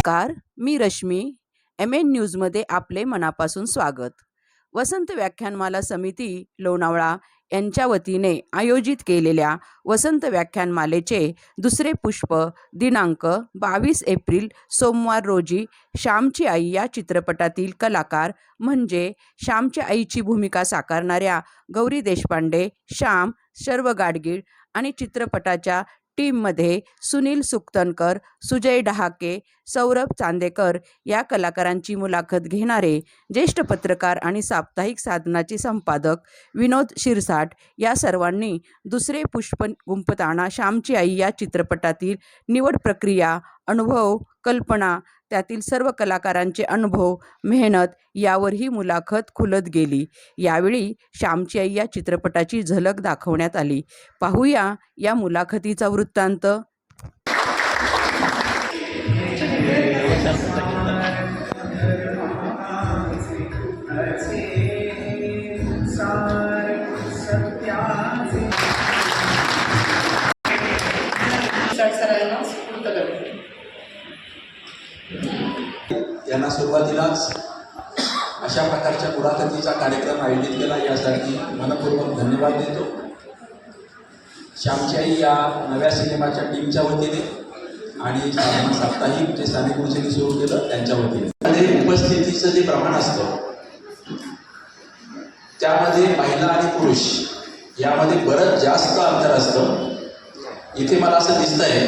नमस्कार मी Rashmi M N न्यूजमध्ये आपले मनापासून स्वागत. वसंत व्याख्यानमाला समिती लोणावळा यांच्या वतीने आयोजित केलेल्या वसंत व्याख्यानमालेचे दुसरे पुष्प दिनांक बावीस एप्रिल सोमवार रोजी श्यामची आई या चित्रपटातील कलाकार म्हणजे श्यामच्या आईची भूमिका साकारणाऱ्या गौरी देशपांडे श्याम शर्व गाडगीळ आणि चित्रपटाच्या टीममध्ये सुनील सुक्तनकर सुजय डहाके सौरभ चांदेकर या कलाकारांची मुलाखत घेणारे ज्येष्ठ पत्रकार आणि साप्ताहिक साधनाचे संपादक विनोद शिरसाट या सर्वांनी दुसरे पुष्प गुंपताना श्यामची आई या चित्रपटातील निवड प्रक्रिया अनुभव कल्पना त्यातील सर्व कलाकारांचे अनुभव मेहनत यावर ही मुलाखत खुलत गेली. यावेळी श्यामची आई या चित्रपटाची झलक दाखवण्यात आली. पाहूया या मुलाखतीचा वृत्तांत. यांना सुरुवातीलाच अशा प्रकारच्या मुलाखतीचा कार्यक्रम आयोजित केला. यासाठी मनपूर्वक धन्यवाद देतो. श्यामची या नव्या सिनेमाच्या टीमच्या वतीने आणि साप्ताहिक जे स्थानिक गुरुजींनी सुरू केलं त्यांच्या वतीने. उपस्थितीचं जे प्रमाण असतं त्यामध्ये महिला आणि पुरुष यामध्ये बरंच जास्त अंतर असतं. इथे मला असं दिसतंय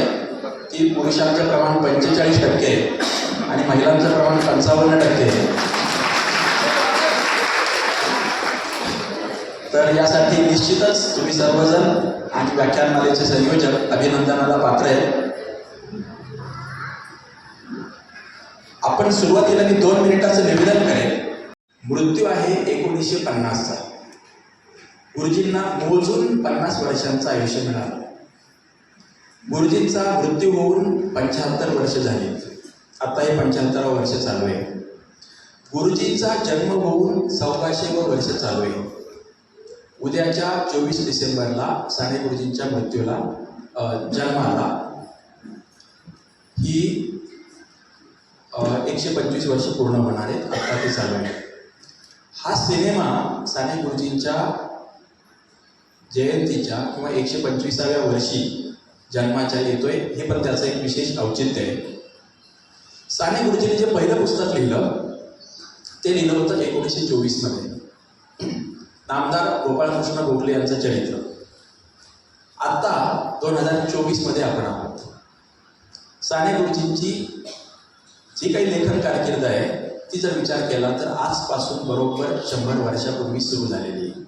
की पुरुषांचं प्रमाण पंचेचाळीस टक्के आहे आणि महिलांचं प्रमाण पंचावन्न टक्के. तर यासाठी निश्चितच तुम्ही सर्वजण आणि व्याख्यानमालेचे संयोजक अभिनंदनाला पात्र आहे. आपण सुरुवातीला मी दोन मिनिटाचं निवेदन करेन. मृत्यू आहे एकोणीसशे पन्नासचा. गुरुजींना मोजून पन्नास वर्षांचं आयुष्य मिळालं. गुरुजींचा मृत्यू होऊन पंच्याहत्तर वर्ष झाली. आता हे पंच्याहत्तरावं वर्ष चालू आहे. गुरुजींचा जन्म होऊन सव्वाशेवं वर्ष चालू आहे. उद्याच्या चोवीस डिसेंबरला साने गुरुजींच्या मृत्यूला जन्माला ही एकशे पंचवीस वर्ष पूर्ण होणार आहेत आता ते चालू आहे. हा सिनेमा साने गुरुजींच्या जयंतीच्या किंवा एकशे पंचवीसाव्या वर्षी जन्माच्या येतोय हे पण त्याचं एक विशेष औचित्य आहे. साने गुरुजींनी जे पहिलं पुस्तक लिहिलं ते लिहिलं होतं एकोणीसशे चोवीसमध्ये. नामदार गोपाळकृष्ण गोखले यांचं चरित्र. आता दोन हजार चोवीसमध्ये आपण आहोत. साने गुरुजींची जी काही लेखन कारकीर्द आहे ती जर विचार केला तर आजपासून बरोबर शंभर वर्षापूर्वी सुरू झालेली आहे.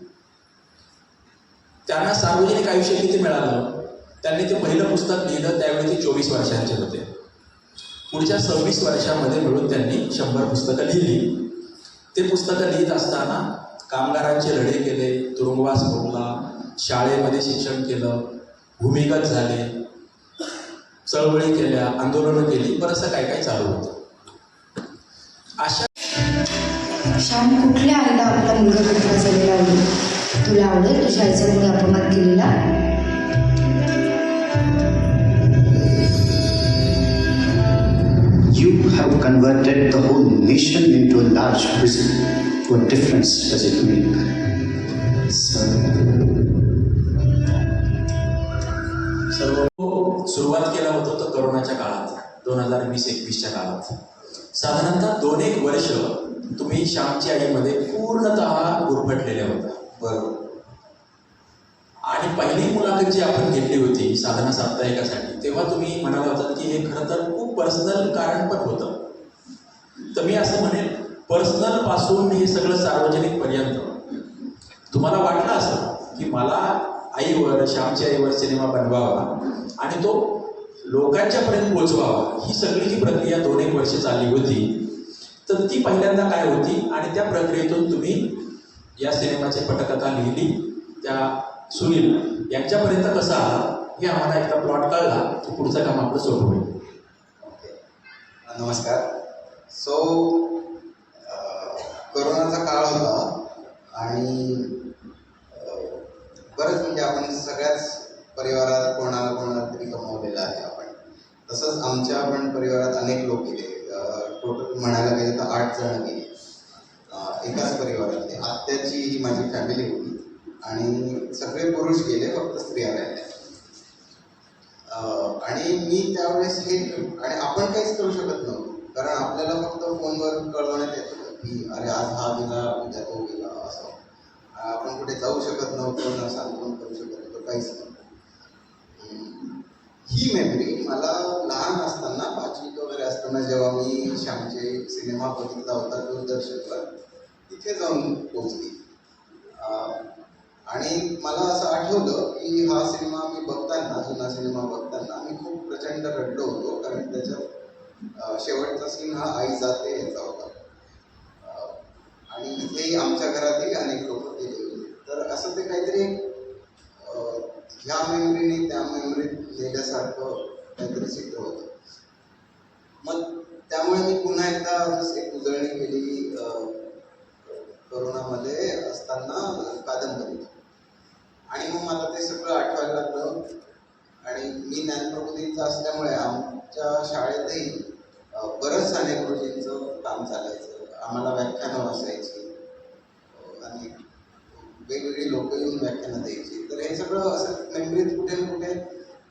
त्यांना सार्वजनिक आयुष्य किती मिळालं? त्यांनी ते पहिलं पुस्तक लिहिलं त्यावेळी ते चोवीस वर्षांचे होते. पुढच्या सव्वीस वर्षामध्ये मिळून त्यांनी शंभर पुस्तकं लिहिली. ते पुस्तकं लिहित असताना कामगारांचे लढे केले तुरुंगवास भोगला शाळेमध्ये शिक्षण केलं भूमिगत झाले चळवळी केल्या आंदोलनं केली बरंचसं काय काय चालू होतं? अशा श्याम कुठल्या आईला आपला मुलगा झालेला आवडेल तुला आवडेल तुझ्या आईचा मुलगा अपमान केलेला? Converted the whole nation into a large prison. What difference does it make? सर्व सुरुवात केला होतं तर करोनाच्या काळात दोन हजार वीस एकवीसच्या काळात साधारणतः दोन एक वर्ष तुम्ही श्यामची आईमध्ये पूर्णतः गुरफटलेल्या होता बरोबर आणि पहिली मुलाखत जी आपण घेतली होती साधना साप्ताहिकासाठी तेव्हा तुम्ही म्हणाला होतात की हे खरं तर खूप पर्सनल कारण पण होतं तर मी असं म्हणेन पर्सनलपासून हे सगळं सार्वजनिक पर्यंत. तुम्हाला वाटलं असं की मला आईवर श्यामच्या आईवर सिनेमा बनवावा आणि तो लोकांच्यापर्यंत पोचवावा ही सगळी जी प्रक्रिया दोन एक वर्ष चालली होती. तर ती पहिल्यांदा काय होती आणि त्या प्रक्रियेतून तुम्ही या सिनेमाची पटकथा लिहिली. त्या सुनील यांच्यापर्यंत कसा आला हे आम्हाला एकदा प्लॉट कळला. की पुढचं काम आपलं सोपं होईल. नमस्कार. सो कोरोनाचा काळ होता आणि बरंच म्हणजे आपण सगळ्याच परिवारात कोणाला कोणाला तरी गमावलेलं आहे आपण. तसंच आमच्या पण परिवारात अनेक लोक गेले. टोटल म्हणायला गेले तर आठ जण गेले. एकाच परिवारातले. आत्याची ही माझी फॅमिली होती आणि सगळे पुरुष गेले फक्त स्त्रिया राहिल्या. आणि मी त्यावेळेस हे आणि आपण काहीच करू शकत नव्हतो. कारण आपल्याला फक्त फोनवर कळवण्यात येतं की अरे आज हा गेला उद्या तो गेला असं. आपण कुठे जाऊ शकत नव्हतो ना सांत्वन करू शकत नव्हतो काहीच नव्हतं. ही मेमरी मला लहान असताना पाचवीत वगैरे असताना जेव्हा मी श्यामचे सिनेमा बघितला होता दूरदर्शनवर तिथे जाऊन पोचली आणि मला असं आठवलं की हा सिनेमा मी बघताना जुना सिनेमा बघताना मी खूप प्रचंड रडलो होतो कारण त्याच्यात शेवटचा सीन हा आई जाते याचा होता. आणि इथेही आमच्या घरातही अनेक लोक गेले होते. तर असं ते काहीतरी ह्या मेमरीने त्या मेमरीत नेल्यासारखं काहीतरी चित्र होतं. मग त्यामुळे मी पुन्हा एकदा जसं एक उजळणी केली करोनामध्ये असताना कादंबरी. आणि मग मला ते सगळं आठवायला लागलं आणि मी ज्ञानप्रबोधींचा असल्यामुळे आमच्या शाळेतही बरंच साने गुरुजींचं काम चालायचं. आम्हाला व्याख्यानं वाचायची आणि वेगवेगळी लोक येऊन व्याख्यानं द्यायची. तर हे सगळं असं मेमरीत कुठे ना कुठे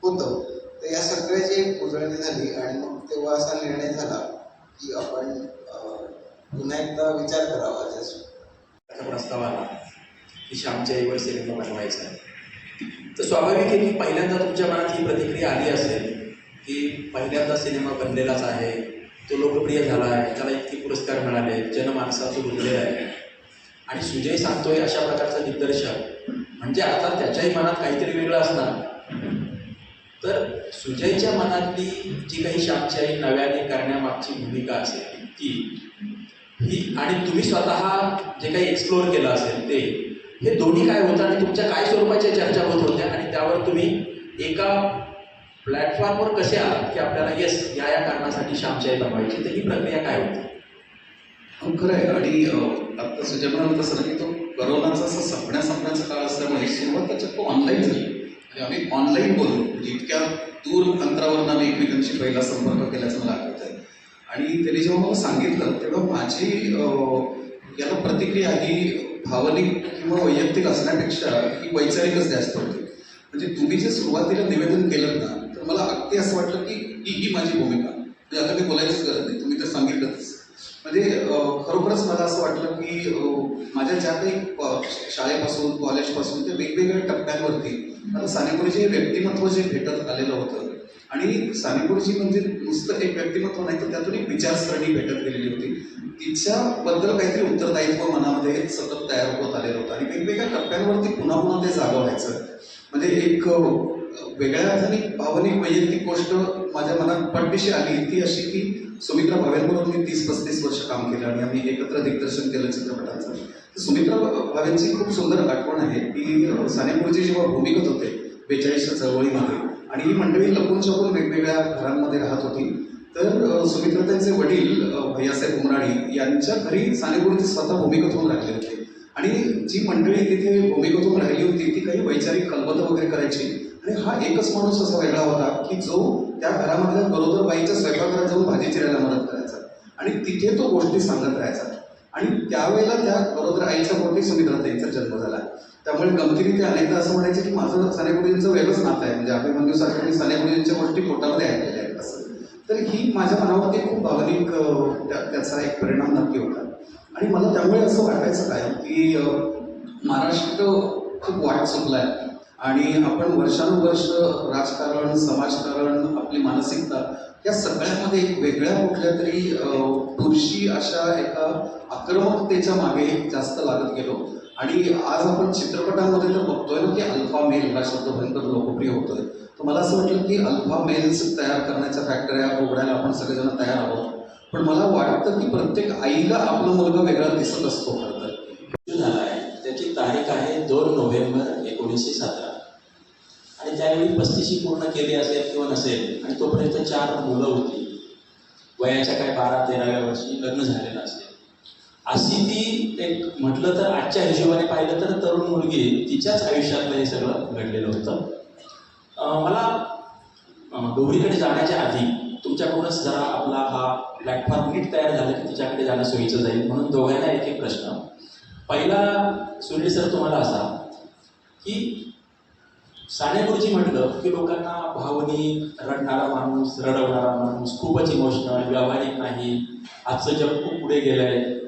होतं. तर या सगळ्याची एक उजळणी झाली आणि मग तेव्हा असा निर्णय झाला की आपण पुन्हा एकदा विचार करावा. जस्ट त्याचा प्रस्ताव आला की श्यामच्या आईवर सिनेमा बनवायचा आहे. तर स्वाभाविक आहे की पहिल्यांदा तुमच्या मनात ही प्रतिक्रिया आली असेल की पहिल्यांदा सिनेमा बनलेलाच आहे तो लोकप्रिय झाला आहे त्याला इतके पुरस्कार मिळाले जनमानसाचं रुजलेला आहे. आणि सुजय सांगतोय अशा प्रकारचा दिग्दर्शक म्हणजे आता त्याच्याही मनात काहीतरी वेगळं असणार. तर सुजयच्या मनातली जी काही श्यामची आई नव्याने करण्यामागची भूमिका असेल ती ही आणि तुम्ही स्वतः जे काही एक्सप्लोअर केलं असेल ते हे दोन्ही काय होतं आणि तुमच्या काय स्वरूपाच्या चर्चा होत होत्या आणि त्यावर तुम्ही एका प्लॅटफॉर्मवर कसे आहात की आपल्याला येस या या कारणासाठी श्यामची आई बनवायची? तर ही प्रक्रिया काय होती? खरं आहे. आणि आता सुजय म्हणाल तसं नाही की तो करोनाचा असं संपण्या संपण्याचा काळ असल्यामुळे सुरुवात त्याच्यात तो ऑनलाईन झाली. आणि आम्ही ऑनलाईन बोललो. म्हणजे इतक्या दूर अंतरावरून आम्ही एकमेकांशी पहिला संपर्क केल्याचं मला आठवत आहे. आणि त्याने जेव्हा मला सांगितलं तेव्हा माझी याला प्रतिक्रिया ही भावनिक किंवा वैयक्तिक असण्यापेक्षा ही वैचारिकच जास्त होती. म्हणजे तुम्ही जे सुरुवातीला निवेदन केलं ना तर मला अगदी असं वाटलं की ही ही माझी भूमिका. म्हणजे आता मी बोलायचीच गरज नाही तुम्ही तर सांगितलंच. म्हणजे खरोखरच मला असं वाटलं की माझ्या ज्या काही शाळेपासून कॉलेजपासून ते वेगवेगळ्या टप्प्यांवरती मला सानेपुरीचे हे व्यक्तिमत्व जे भेटत आलेलं होतं आणि सानेपुरीची म्हणजे नुसतं एक व्यक्तिमत्व नाही तर त्यातून एक विचारसरणी भेटत गेलेली होती. तिच्याबद्दल काहीतरी उत्तरदायित्व मनामध्ये सतत तयार होत आलेलं होतं. आणि वेगवेगळ्या टप्प्यांवरती पुन्हा पुन्हा ते जागं व्हायचं म्हणजे एक वेगळ्या अर्थाने भावनिक वैयक्तिक गोष्ट माझ्या मनात पटदिशी आली ती अशी की सुमित्रा भावेंबरोबर मी तीस पस्तीस वर्ष काम केलं आणि आम्ही एकत्र दिग्दर्शन केलं चित्रपटाचं. सुमित्रा भावेंची खूप सुंदर आठवण आहे की सानेपूरची जेव्हा भूमिगत होते बेचाळीसच्या चळवळीमध्ये आणि ही मंडळी लपून छपून वेगवेगळ्या घरांमध्ये राहत होती. तर अ, वडील भैयासाहेब उमराणी यांच्या घरी सानेपूरची स्वतः भूमिगत होऊन राहिले होते. आणि जी मंडळी तिथे भूमिगत होऊन राहिली होती ती काही वैचारिक कलबत वगैरे करायची. आणि हा एकच माणूस असा वेगळा होता की जो त्या घरामधल्या गरोदर बाईच्या स्वयंपाकघरात जाऊन भाजी चिरायला मदत करायचा. आणि तिथे तो गोष्टी सांगत राहायचा. आणि त्यावेळेला त्या गरोदर आईच्या पोटी सुमित्राताईंचा जन्म झाला. त्यामुळे गमतीने ते अनेकदा असं म्हणायचे की माझं सानेगुडींचं वेगळंच नातं आहे. म्हणजे अभिमन्यू सारखे मी सानेगुडींच्या गोष्टी पोटामध्ये ऐकलेल्या आहेत असं. तर ही माझ्या मनावरती खूप भावनिक त्याचा एक परिणाम नक्की होता. आणि मला त्यामुळे असं वाटायचं काय की महाराष्ट्र खूप वाट चुकला आहे आणि आपण वर्षानुवर्ष राजकारण समाजकारण आपली मानसिकता या सगळ्यामध्ये एक वेगळ्या कुठल्या तरी पुरुषी अशा एका आक्रमकतेच्या मागे जास्त लागत गेलो. आणि आज आपण चित्रपटामध्ये तर बघतोय ना की अल्फा मेल हा शब्द भयंकर लोकप्रिय होतोय. तर मला असं वाटलं की अल्फा मेल्स तयार करण्याच्या फॅक्टऱ्या उघडायला आपण सगळेजण तयार आहोत. पण मला वाटतं की प्रत्येक आईला आपला मुलगा वेगळा दिसत असतो खरं तर. झाला आहे त्याची तारीख आहे दोन नोव्हेंबर एकोणीसशे सतरा. आणि त्यावेळी पस्तीशी पूर्ण केली असेल किंवा नसेल आणि तोपर्यंत चार मुलं होती. वयाच्या काय बारा तेराव्या वर्षी लग्न झालेलं असेल. अशी ती एक म्हटलं तर आजच्या हिशोबाने पाहिलं तर तरुण मुलगी तिच्याच आयुष्यातलं हे सगळं घडलेलं होतं. मला अं, डोंगरीकडे जाण्याच्या आधी तुमच्याकडूनच जरा आपला हा प्लॅटफॉर्म नीट तयार झाला की तिच्याकडे जाणं सोयीचं जाईल म्हणून दोघांना एक एक प्रश्न. पहिला सुनील सर तुम्हाला असा की साने गुरुजी म्हटलं की लोकांना भावनिक रडणारा माणूस रडवणारा माणूस खूपच इमोशनल व्यावहारिक नाही. आजचं जग खूप पुढे गेलं आहे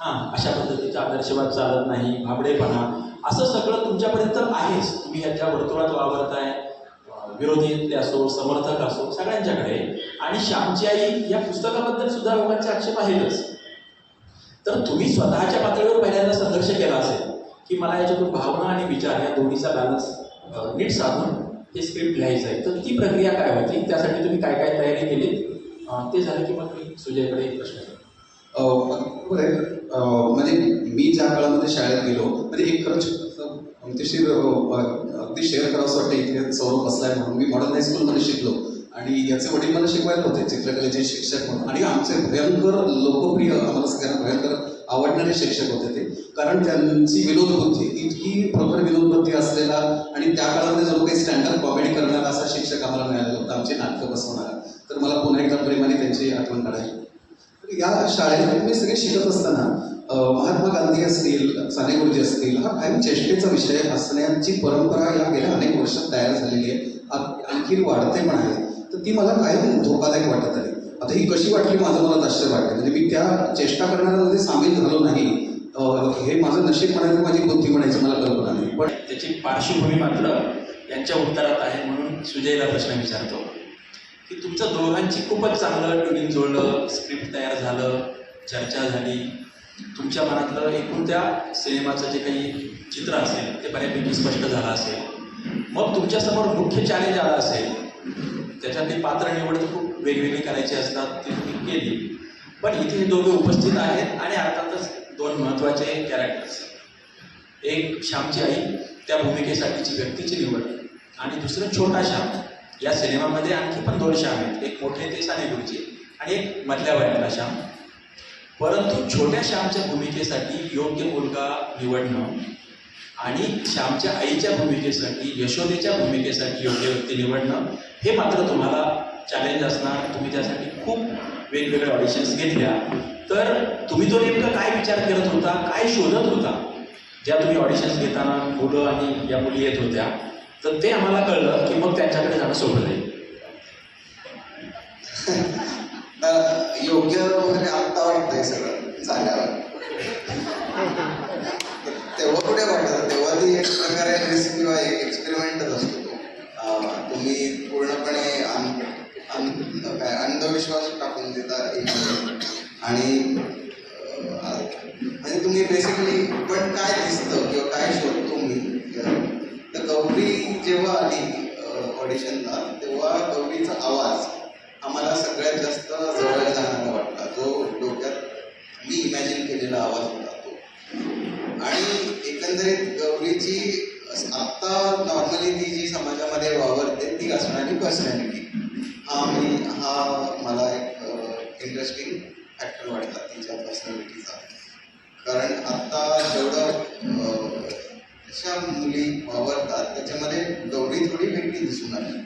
हां अशा पद्धतीचा आदर्शवाद चालत नाही भाबडेपणा असं सगळं तुमच्यापर्यंत आहेच. तुम्ही ह्याच्या वर्तुळात वावरताय विरोधीतले असो समर्थक असो सगळ्यांच्याकडे. आणि श्यामची आई या पुस्तकाबद्दल सुद्धा लोकांचे आक्षेप आहेतच. तर तुम्ही स्वतःच्या पातळीवर पहिल्यांदा संघर्ष केला असेल की मला याच्यातून भावना आणि विचार या दोन्हीचा बॅलन्स नीट साधून हे स्क्रिप्ट लिहायचं आहे. तर ती प्रक्रिया काय होती? त्यासाठी तुम्ही काय काय तयारी केली ते झालं की मग मी सुजयकडे प्रश्न म्हणजे मी ज्या काळामध्ये शाळेत गेलो म्हणजे एक खरंच अतिशय अगदी शेअर करावं वाटतं इथे सौरभ बसलाय म्हणून मी मॉडर्न हायस्कूलमध्ये शिकलो. आणि याचे वडील मला शिकवायला होते चित्रकलेचे शिक्षक म्हणून. आणि आमचे भयंकर लोकप्रिय आम्हाला सगळ्यांना भयंकर आवडणारे शिक्षक होते ते. कारण त्यांची विनोद बुद्धी इतकी प्रखर विनोद बुद्धी असलेला आणि त्या काळामध्ये जो काही स्टँडअप कॉमेडी करणारा असा शिक्षक आम्हाला मिळालेला होता आमची नाटकं बसवणारा. तर मला पुन्हा एकदा प्रेमाने त्यांची आठवण काढायची. या शाळेत मी सगळे शिकत असताना महात्मा गांधी असतील साने गुरुजी असतील हा कायम चेष्टेचा विषय असण्याची परंपरा या गेल्या अनेक वर्षात तयार झालेली आहे. आणखी वाढते पण आहे. तर ती मला कायम धोकादायक वाटत आली आता ही कशी वाटली माझं मला आश्चर्य वाटतं. म्हणजे मी त्या चेष्टा करणाऱ्यांमध्ये सामील झालो नाही. हे माझं नशीब म्हणायचं माझी बुद्धी म्हणायची मला कल्पना नाही. पण त्याची पार्श्वभूमी मात्र यांच्या उत्तरात आहे म्हणून सुजयला प्रश्न विचारतो. की तुमचं दोघांची खूपच चांगलं ट्युनिंग जुळलं स्क्रिप्ट तयार झालं चर्चा झाली. तुमच्या मनातलं एकूण त्या सिनेमाचं जे काही चित्र असेल ते बऱ्यापैकी स्पष्ट झालं असेल. मग तुमच्यासमोर मुख्य चॅलेंज आला असेल. त्याच्यातली पात्र निवड खूप वेगवेगळी करायची असतात ती तुम्ही केली. पण इथे हे दोघे उपस्थित आहेत आणि अर्थातच दोन महत्त्वाचे कॅरेक्टर्स एक श्यामची आई त्या भूमिकेसाठीची व्यक्तीची निवड. आणि दुसरं छोटा श्याम. या सिनेमामध्ये आणखी पण दोन श्याम आहेत. एक मोठे ते साने गुरुजी आणि एक मधल्या वयातला श्याम. परंतु छोट्या श्यामच्या भूमिकेसाठी योग्य मुलगा निवडणं आणि श्यामच्या आईच्या भूमिकेसाठी यशोदेच्या भूमिकेसाठी योग्य व्यक्ती निवडणं हे मात्र तुम्हाला चॅलेंज असणार. तुम्ही त्यासाठी खूप वेगवेगळ्या ऑडिशन्स घेतल्या. तर तुम्ही तो नेमका काय विचार करत होता? काय शोधत होता? ज्या तुम्ही ऑडिशन्स घेताना मुलं आणि या मुली येत होत्या तर ते आम्हाला कळलं की मग त्यांच्याकडे जाणं सोडलं योग्य वगैरे आत्ता वाटतंय सगळं झाल्यावर. तेव्हा कुठे वाटत तेव्हा ती एक प्रकारे रिस्क किंवा एक एक्सपेरिमेंटच असतो तुम्ही पूर्णपणे अंधविश्वास टाकून देता एक आणि म्हणजे तुम्ही बेसिकली पण काय दिसतं किंवा काय शोधतो मी तर गौरी जेव्हा आली ऑडिशनला तेव्हा गौरीचा आवाज आम्हाला सगळ्यात जास्त जवळ जाणारा वाटला. जो डोक्यात मी इमॅजिन केलेला आवाज होता तो. आणि एकंदरीत गौरीची आत्ता नॉर्मली ती जी समाजामध्ये वावरते ती असणारी पर्सनॅलिटी हा मी हा मला एक इंटरेस्टिंग फॅक्टर वाटला तिच्या पर्सनॅलिटीचा कारण आत्ता जेवढं अशा मुली वावरतात. त्याच्यामध्ये गौरी थोडी वेगळी दिसून आली.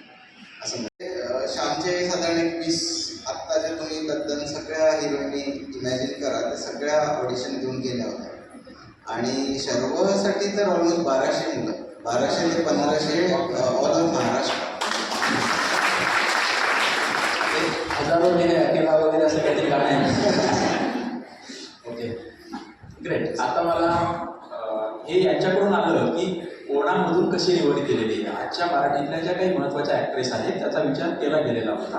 असं म्हणजे श्यामचे साधारण एक वीस आत्ताच्या तुम्ही बद्दल सगळ्या हिरोईनी इमॅजिन करा त्या सगळ्या ऑडिशन देऊन गेल्या होत्या. आणि शर्वसाठी तर ऑलमोस्ट बाराशे मुलं. बाराशे ते पंधराशे ऑल ऑफ महाराष्ट्र. हजारो वगैरे असं काहीतरी गाणं आहे. ओके ग्रेट आता मला हे यांच्याकडून आलं की कोणामधून कशी निवड केलेली आहे? आजच्या मराठीतल्या ज्या काही महत्त्वाच्या ॲक्ट्रेस आहेत त्याचा विचार केला गेलेला होता.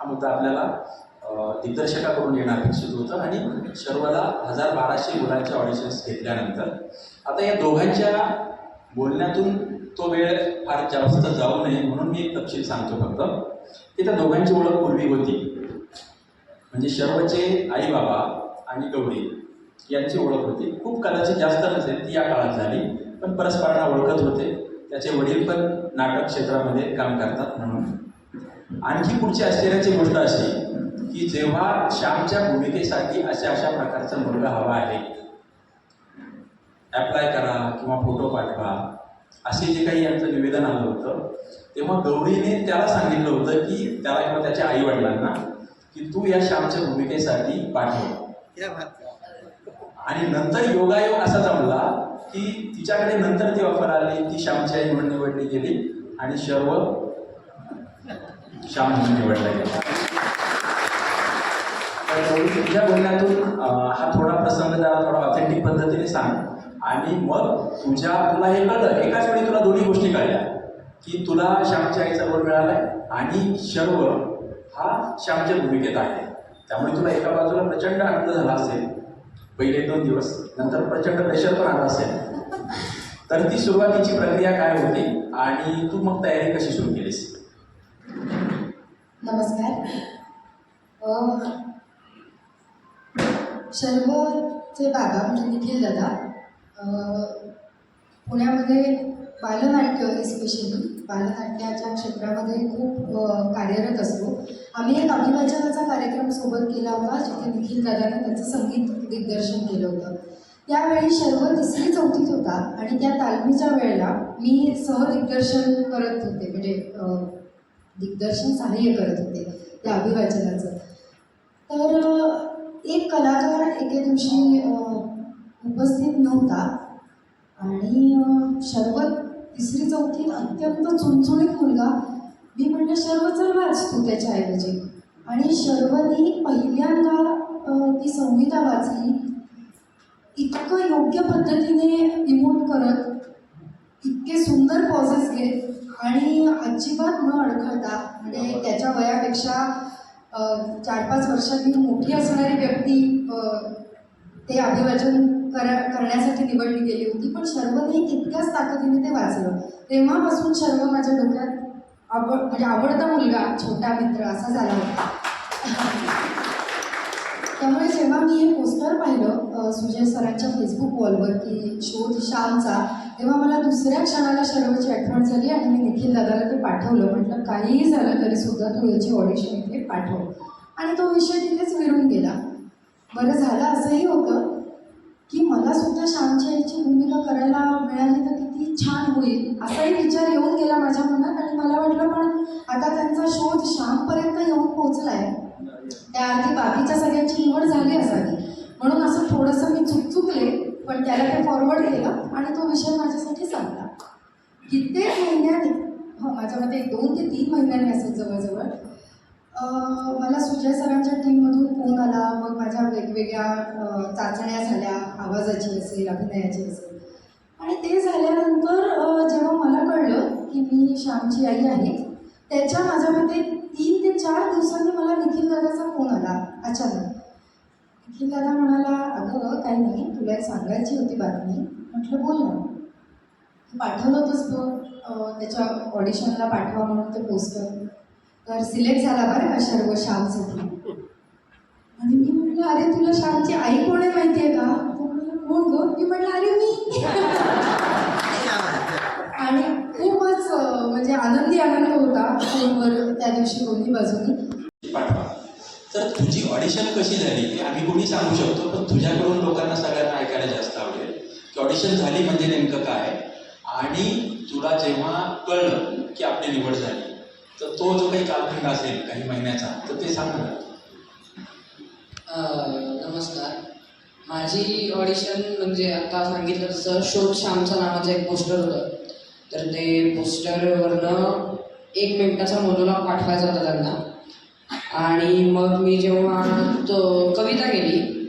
हा मुद्दा आपल्याला दिग्दर्शकाकडून येणं अपेक्षित होतं आणि सर्वदा हजार बाराशे मुलांच्या ऑडिशन्स घेतल्यानंतर आता या दोघांच्या बोलण्यातून तो वेळ फार जास्त जाऊ नये म्हणून मी एक तपशील सांगतो फक्त. की त्या दोघांची ओळख पूर्वी होती. म्हणजे शर्वचे आई बाबा आणि गौरी. यांची ओळख होती. खूप कदाचित जास्त नसेल ती या काळात झाली. पण परस्परांना ओळखत होते. त्याचे वडील पण नाटक क्षेत्रामध्ये काम करतात म्हणून. आणखी पुढची आश्चर्याची गोष्ट अशी की जेव्हा श्यामच्या भूमिकेसाठी अशा अशा प्रकारचा मुलगा हवा आहे ॲप्लाय करा किंवा फोटो पाठवा असे जे काही यांचं निवेदन आलं होतं तेव्हा गौरीने त्याला सांगितलं होतं की त्याला किंवा त्याच्या आई वडिलांना की तू या श्यामच्या भूमिकेसाठी पाठव. आणि नंतर योगायोग असा जमला की तिच्याकडे नंतर ती ऑफर आली ती श्यामची आई म्हणून निवडली गेली आणि शर्व श्याम म्हणून निवडला गेला. तर तुझ्या बोलण्यातून हा थोडा प्रसंग जरा थोडा ऑथेंटिक पद्धतीने सांग. आणि मग तुझ्या तुला हे कळलं एकाच वेळी तुला दोन्ही गोष्टी कळल्या की तुला श्यामच्या आईचा रोल मिळालाय आणि शर्व हा श्यामच्या भूमिकेत आहे. त्यामुळे तुला एका बाजूला प्रचंड आनंद झाला असेल पहिले दोन दिवस. नंतर प्रचंड प्रेशर पण आला असेल. तर ती सुरुवातीची प्रक्रिया काय होती? आणि तू मग तयारी कशी सुरू केलीस? नमस्कार. शर्मचे बाबा म्हणजे निखिल दादा पुण्यामध्ये बालनाट्य स्पेशली बालनाट्याच्या क्षेत्रामध्ये खूप कार्यरत असतो. आम्ही एक अभिवाचनाचा कार्यक्रम सोबत केला होता जिथे निखिल दादाने त्याचं संगीत दिग्दर्शन केलं होतं. त्यावेळी शर्व तिसरी चौथीत होता आणि त्या तालमीच्या वेळेला मी सहदिग्दर्शन करत होते म्हणजे दिग्दर्शन सहाय्य करत होते त्या अभिवाचनाचं. तर एक कलाकार एके दिवशी उपस्थित नव्हता आणि अ, शरवत तिसरी चौथी अत्यंत चुणचुणीत मुलगा. मी म्हणजे म्हटलं शर्व चल वाच तू त्याच्याऐवजी. आणि शर्वनी पहिल्यांदा ती संहिता वाचली. इतकं योग्य पद्धतीने इमोट करत इतके सुंदर पॉझेस घेत आणि अजिबात न अडखळता म्हणजे त्याच्या वयापेक्षा चार पाच वर्षांनी मोठी असणारी व्यक्ती ते अभिवाचन करा करण्यासाठी निवडली गेली होती पण शर्वने तितक्याच ताकदीने ते वाचलं. तेव्हापासून शर्व माझ्या डोक्यात आवड म्हणजे आवडता मुलगा छोटा मित्र असा झाला होता. त्यामुळे जेव्हा मी हे पोस्टर पाहिलं सुजय सरांच्या फेसबुक वॉलवर की शोध श्यामचा तेव्हा मला दुसऱ्या क्षणाला शर्वची आठवण झाली आणि मी निखिल दादाला ते पाठवलं. म्हटलं काहीही झालं तरी सुद्धा तू याची ऑडिशन इथे पाठव. आणि तो विषय तिथेच विरून गेला. बरं झालं असंही होतं की मला सुद्धा श्यामची आईची भूमिका करायला मिळाली तर किती छान होईल असाही विचार येऊन गेला माझ्या मनात आणि मला वाटलं पण आता त्यांचा शोध श्यामपर्यंत येऊन पोहोचलाय आहे त्याआधी बाकीच्या सगळ्यांची निवड झाली असावी. म्हणून असं थोडंसं मी चुकचुकले पण त्याला ते फॉरवर्ड केलं आणि तो विषय माझ्यासाठी संपला. कित्येक महिन्याने हो माझ्या मते एक दोन ते तीन महिन्यांनी असेल जवळजवळ मला सुजय सरांच्या टीममधून फोन आला. मग माझ्या वेगवेगळ्या चाचण्या झाल्या. आवाजाची असेल अभिनयाची असेल. आणि ते झाल्यानंतर जेव्हा मला कळलं की मी श्यामची आई आहे त्याच्या माझ्या मते तीन ते चार दिवसांनी मला निखिल दादाचा फोन आला अचानक. निखिल दादा म्हणाला अगं काही नाही तुला एक सांगायची होती बातमी. म्हटलं बोल ना. पाठवलं होतंच बघ त्याच्या ऑडिशनला पाठवा म्हणून ते पोस्टर तर सिलेक्ट झाला बरं का सर्व श्यामसाठी आणि मी म्हटलं अरे तुला श्यामची आई कोण आहे माहिती आहे का कोण गं? मी म्हटलं अरे मी. आणि खूपच म्हणजे आनंदी आनंद होता फोनवर त्या दिवशी दोन्ही बाजूनी. पाठवा. तर तुझी ऑडिशन कशी झाली? हे आम्ही कोणी सांगू शकतो पण तुझ्याकडून लोकांना सगळ्यांना ऐकायला जास्त आवडेल. की ऑडिशन झाली म्हणजे नेमकं काय? आणि तुला जेव्हा कळलं की आपली निवड झाली तर तो जो काही कालखंड असेल काही महिन्याचा तर ते सांग नमस्कार. माझी ऑडिशन म्हणजे आता सांगितलं तसं शोध श्यामचं नावाचं एक पोस्टर होतं. तर ते पोस्टरवरनं एक मिनिटाचा मोनोलॉग पाठवायचा होता त्यांना. आणि मग मी जेव्हा तो कविता केली